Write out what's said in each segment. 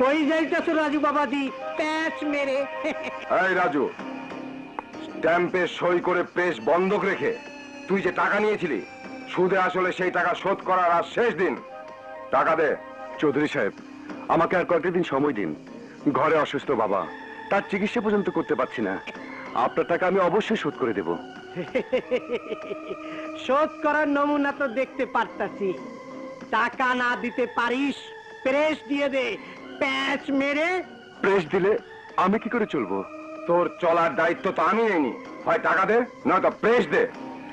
কই যাইতেছো রাজু বাবাজি প্যাচ মেরে। এই রাজু স্ট্যাম্পে সই করে প্রেস বন্ধক রেখে তুই যে টাকা নিয়েছিলি সুদে আসলে সেই টাকা শোধ করার আর শেষ দিন। টাকা দে চৌধুরী সাহেব আমাকে আর কয়েকটা দিন সময় দিন। ঘরে অসুস্থ বাবা তার চিকিৎসা পর্যন্ত করতে পারছি না। আপনার টাকা আমি অবশ্যই শোধ করে দেব। শোধ করার নমুনা তো দেখতে পারতাছি। টাকা না দিতে পারিস প্রেস দিয়ে দে প্যাচ মেরে। প্রেস দিলে আমি কি করে চলবো? তোর চলার দায়িত্ব তো আমি নেইনি হয় টাকা দে নয়তো প্রেস দে।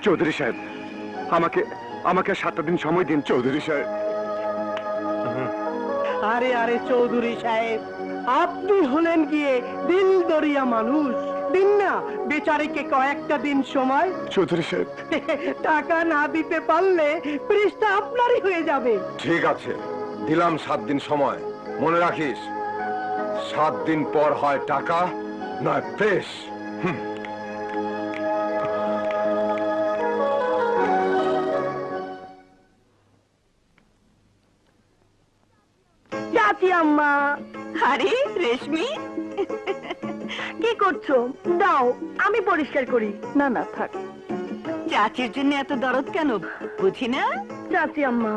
চৌধুরী সাহেব আমাকে আমাকে সাতটা দিন সময় দিন চৌধুরী সাহেব। আরে আরে চৌধুরী সাহেব আপনি হলেন গিয়ে দিল দরিয়া মানুষ। দিন না বেচারিকে কয়েকটা দিন সময়। চৌধুরী সাহেব। টাকা না দিতে পারলে প্রেসটা আপনারই হয়ে যাবে। ঠিক আছে। দিলাম সাত দিন সময়। মনে রাখিস সাত দিন পর হয় টাকা নয় প্রেস চাচি আম্মা। আরে রেশমি। কি করছ? দাও আমি পরিষ্কার করি। না না থাক। চাচির জন্য এত দরদ কেন? বুঝি না? চাচি আম্মা।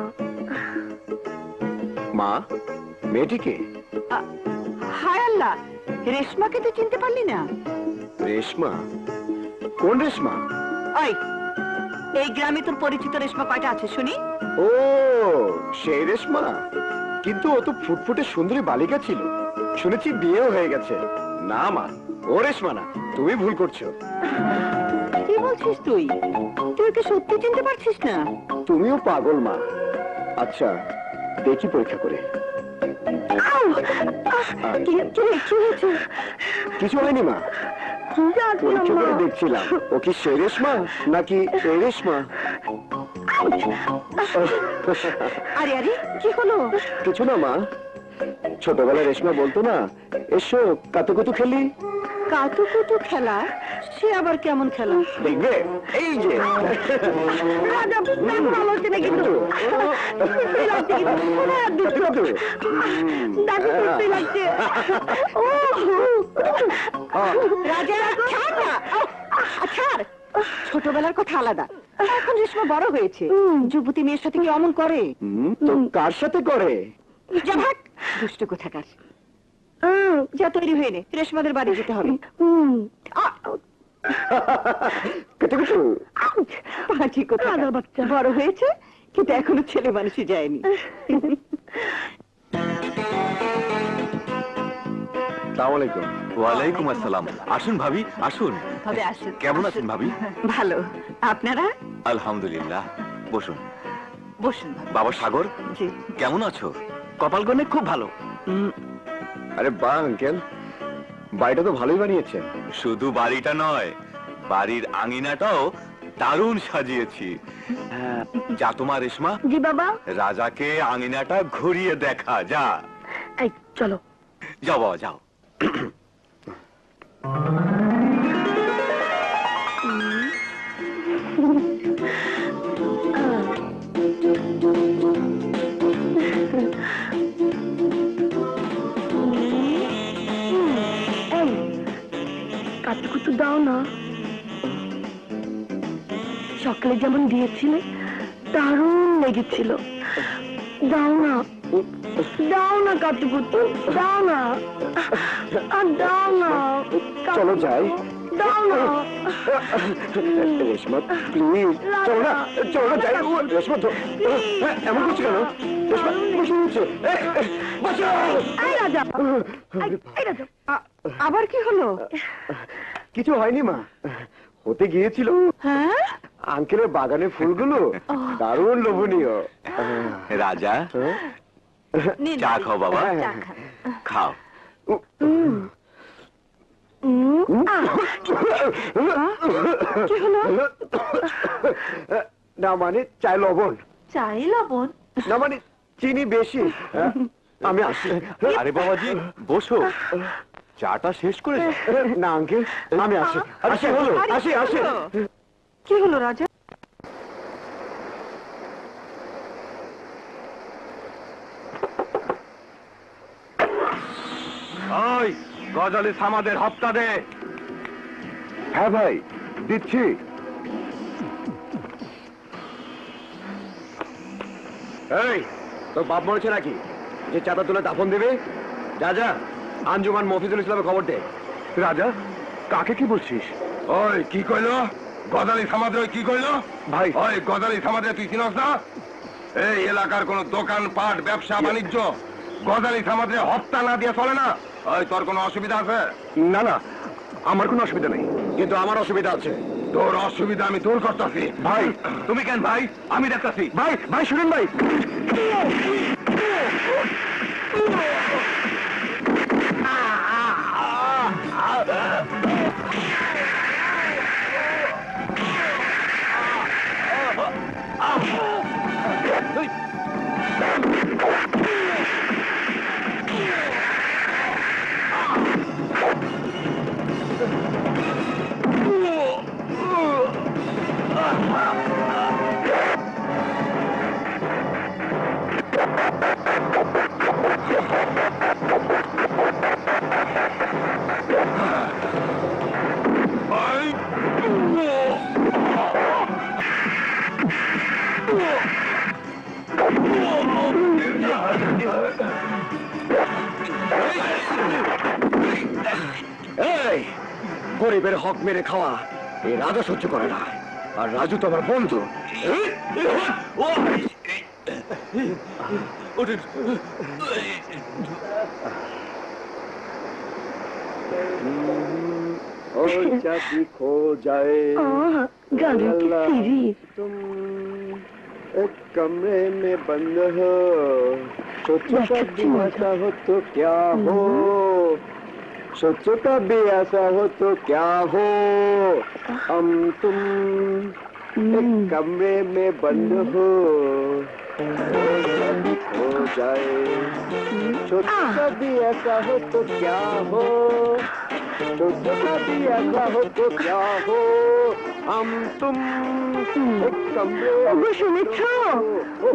মা মেয়েটিকে? হায় আল্লাহ রেশমাকে তো চিনতে পারলি না। রেশমা? কোন রেশমা? ওই এই গ্রামে তোর পরিচিত রেশমা কয়টা আছে শুনি। ও সেই রেশমা। কিন্তু ও তো ফুটফুটে সুন্দরী বালিকা ছিল। শুনেছি বিয়েও হয়ে গেছে। না মা ও রেশমা না তুমি ভুল করছ। কি বলছিস তুই? তুই কি সত্যি চিনতে পারছিস না? তুমিও পাগল মা। আচ্ছা দেখি পরীক্ষা করে। কিছু হয়নি মা। পরীক্ষা করে দেখছিলাম। ও কি নাকি এই রেশমা আরে আরে কি হলো? কিছু না মা। ছোটবেলায় রেশমা বলতো না এসো কাতুকুতু খেলি। কাতুকুতু খেলা? সে আবার কেমন খেলা? দেখবে? এই যে। কিন্তু। ছোটবেলার কথা আলাদা এখন রেশমা বড় হয়েছে যুবতী মেয়ের সাথে কি অমন করে তো কার সাথে করে দুষ্ট কোথাকার যা তৈরি হয়ে নে রেশমাদের বাড়ি যেতে হবে বাচ্চা বড় হয়েছে কিন্তু এখনও ছেলে মানুষই যায়নি। সালাম ওয়ালাইকুম আসসালাম। আসুন ভাবি আসুন। তবে আসুন। কেমন আছেন ভাবি? ভালো। আপনারা? আলহামদুলিল্লাহ। বসুন। বসুন বাবা সাগর? জি। কেমন আছো? খুব ভালো। আরে আঙ্কেল। বাড়িটা তো ভালোই বানিয়েছেন। শুধু বাড়িটা নয় বাড়ির আঙিনাটাও দারুণ সাজিয়েছি। যা তোমার রেশমা। জি বাবা। রাজাকে আঙিনাটা ঘুরিয়ে দেখা যা। এই চলো। যাও বাবা যাও। কাতুকুতু দাও না। সকালে যেমন দিয়েছিলে দারুণ লেগেছিল। দাও না। দাও না কাতুকুতু দাও না। আর দাও না চলো যাই। দাও না। রেশমা প্লিজ চলো না চলো না যাই। রেশমা এমন করছ কেন? রেশমা বসে রয়েছে। বাঁচাও এই রাজা। এই, এই রাজা। আ- আবার কি হলো? কিছু হয়নি মা। হতে গিয়েছিল। হ্যাঁ? আঙ্কেলের বাগানের ফুলগুলো দারুণ লোভনীয়। রাজা? চা খাও বাবা। খাও। না মানে চাই লবণ। চাই লবণ? না মানে চিনি বেশি? আমি আসি আরে বাবাজি বসো। চাটা শেষ করে না আঙ্কেল আমি আসি আসি হলো? আসি আসি। কি হলো রাজা? গজালি সামাদের হপ্তা দে। হ্যাঁ ভাই দিচ্ছি। এই তোর বাপ মরেছে নাকি? যে চাঁদা তুলে দাফন দেবে? যা যা আঞ্জুমান মফিজুল ইসলামের খবর দে। রাজা কাকে কি বলছিস? ওই কি কইলো? গদালি সমাজে কি কইলো? ভাই। ওই গদালি সমাজে তুই চিনস না? এই এলাকার কোন দোকান পাট ব্যবসা বাণিজ্য গদালি সমাজে হপ্তা না দিয়ে চলে না? ওই তোর কোনো অসুবিধা আছে? না না আমার কোনো অসুবিধা নেই। কিন্তু আমার অসুবিধা আছে। তোর অসুবিধা আমি দূর করতেছি। ভাই। তুমি কেন ভাই? আমি দেখতেছি। ভাই ভাই শুনুন ভাই। গরিবের হক মেরে খাওয়া এই রাজা সহ্য করে না আর রাজু তো আমার বন্ধু ओ जाती खो जाए গানের কি अल्लाह, সিরিজ तुम एक कमरे में बंद हो सोचो कभी ऐसा हो तो क्या हो सोचो कभी ऐसा हो तो क्या हो हम तुम एक कमरे में बंद हो हो जाए सोचो कभी ऐसा हो तो क्या हो सोचो कभी ऐसा हो तो क्या हो हम तुम एक कमरे ওগো শুনেছ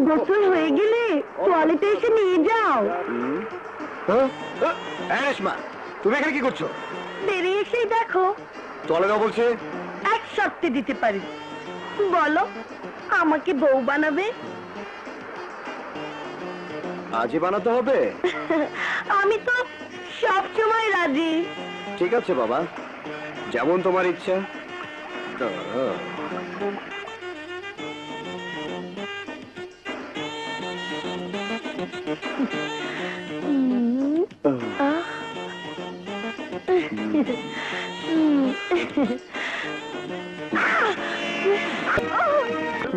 গোসল হয়ে গেলে টয়লেটে এসে নিয়ে যাও রেশমা তুমি এখানে কি করছ? বেরিয়ে এসেই দেখো। চলে যাও বলছে। এক শর্তে দিতে পারি। বলো আমাকে বউ বানাবে? আজই বানাতে হবে? আমি তো সব সময় রাজি। ঠিক আছে বাবা। যেমন তোমার ইচ্ছা।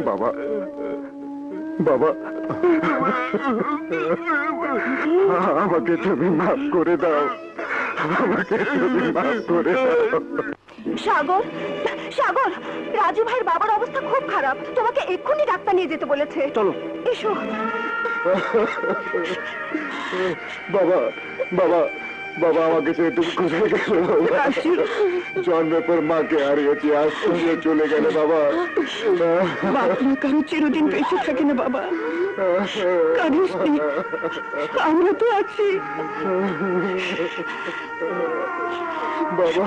বাবা বাবা আমাকে তুমি মাফ করে দাও। আমাকে তুমি মাফ করে দাও। সাগর সাগর রাজু ভাইয়ের বাবার অবস্থা খুব খারাপ। তোমাকে এক্ষুনি ডাক্তার নিয়ে যেতে বলেছে। চলো। এসো। বাবা বাবা বাবা আমাকে তো একটু কোথায় গেল জন্মের পর মাকে হারিয়েছি আজ তুমিও চলে গেলে বাবা। কারও চিরদিন বেঁচে থাকে না বাবা। কাঁদিস। আমরা তো আছি। বাবা